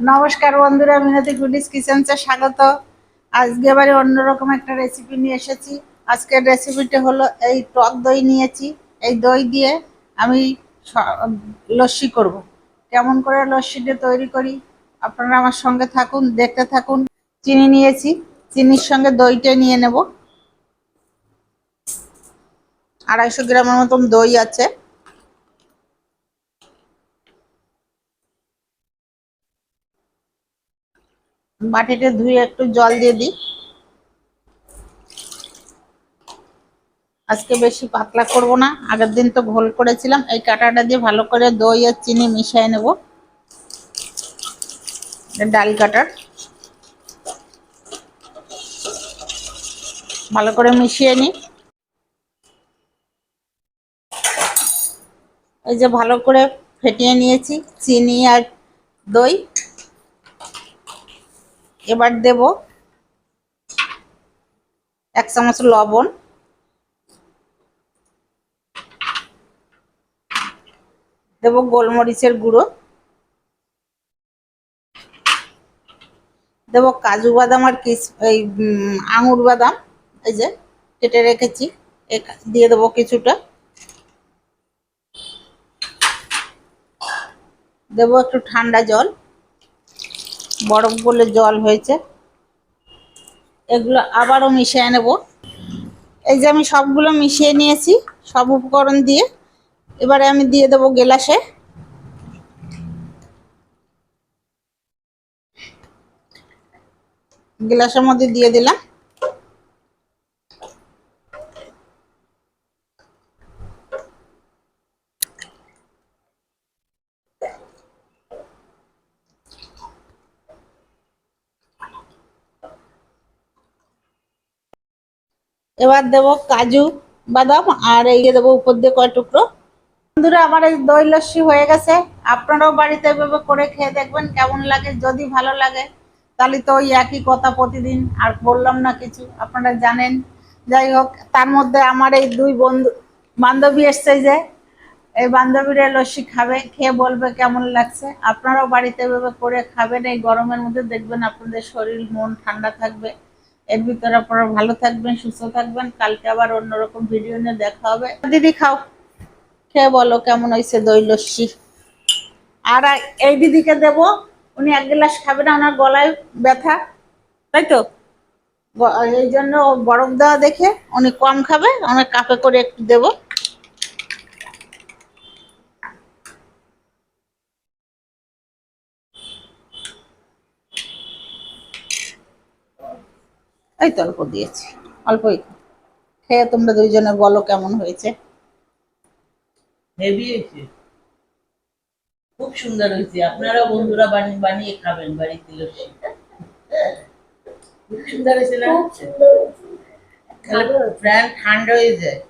নমস্কার বন্ধুরা মিনতি কুডিস কিচেন্সে স্বাগত। আজকে এবারে অন্যরকম একটা রেসিপি নিয়ে এসেছি। আজকের রেসিপিটা হলো এই টক দই নিয়েছি। এই দই দিয়ে আমি লস্যি করব। কেমন করে লস্যিটা তৈরি করি, আপনারা আমার সঙ্গে থাকুন, দেখতে থাকুন। চিনি নিয়েছি, চিনির সঙ্গে দইটা নিয়ে নেব। আড়াইশো গ্রামের মতন দই আছে। বাটিতে ধুয়ে একটু জল দিয়ে দিই। আজকে বেশি পাতলা করব না, আগের দিন তো ঘোল করেছিলাম, এই কাঁটাটা দিয়ে ভালো করে দই আর চিনি মিশিয়ে নেব। ডাল কাটার। ভালো করে মিশিয়ে নিই। এই যে ভালো করে ফেটিয়ে নিয়েছি, চিনি আর দই। এবার দেব এক চামচ লবণ। দেব গোলমরিচের গুঁড়ো। দেব কাজু বাদাম আর কিস এই আঙুর বাদাম। এই যে, কেটে রেখেছি। দিয়ে দেবো কিছুটা। দেবো একটু ঠান্ডা জল। বরফ বলে জল হয়েছে। এগুলো আবারও মিশিয়ে নেব। এই যে আমি সবগুলো মিশিয়ে নিয়েছি, সব উপকরণ দিয়ে। এবারে আমি দিয়ে দেবো গেলাসে। গ্লাসের মধ্যে দিয়ে দিলাম। এবার দেব কাজু, বাদাম, আর এই দেবো উপর দিয়ে কয় টুকরো। বন্ধুরা, আমার এই দই লস্যি হয়ে গেছে। আপনারাও বাড়িতে এভাবে করে খেয়ে দেখবেন কেমন লাগে। যদি ভালো লাগে, তাহলে তো ওই একই কথা প্রতিদিন। আর বললাম না কিছু, আপনারা জানেন। যাই হোক, তার মধ্যে আমার এই দুই বন্ধু, বান্ধবী এসছে যে, এই বান্ধবীরা লস্যি খাবে, খেয়ে বলবে কেমন লাগছে। আপনারাও বাড়িতে এভাবে করে খাবেন। এই গরমের মধ্যে দেখবেন আপনাদের শরীর, মন ঠান্ডা থাকবে। এর ভিতরে আপনারা ভালো থাকবেন সুস্থ থাকবেন। কালকে আবার অন্যরকম ভিডিও নিয়ে দেখা হবে। দিদি খাও। খেয়ে বলো কেমন হয়েছে দই লস্যি আর এই দিদিকে দেব। উনি এক গ্লাস খাবে না ওনার গলায় ব্যথা। তাই তো? এই জন্য বরফ দেওয়া দেখে উনি কম খাবে অনেক কাপে করে একটু দেব। এই তো অল্প দিয়েছি অল্পই খেয়ে তোমরা দুইজনে বলো কেমন হয়েছে। হেভি হয়েছে। খুব সুন্দর হয়েছে। আপনারা বন্ধুরা বানিয়ে বানিয়ে খাবেন বাড়িতে লস্যি খুব সুন্দর হয়েছে না? প্রাণ ঠান্ডা হয়ে যায়।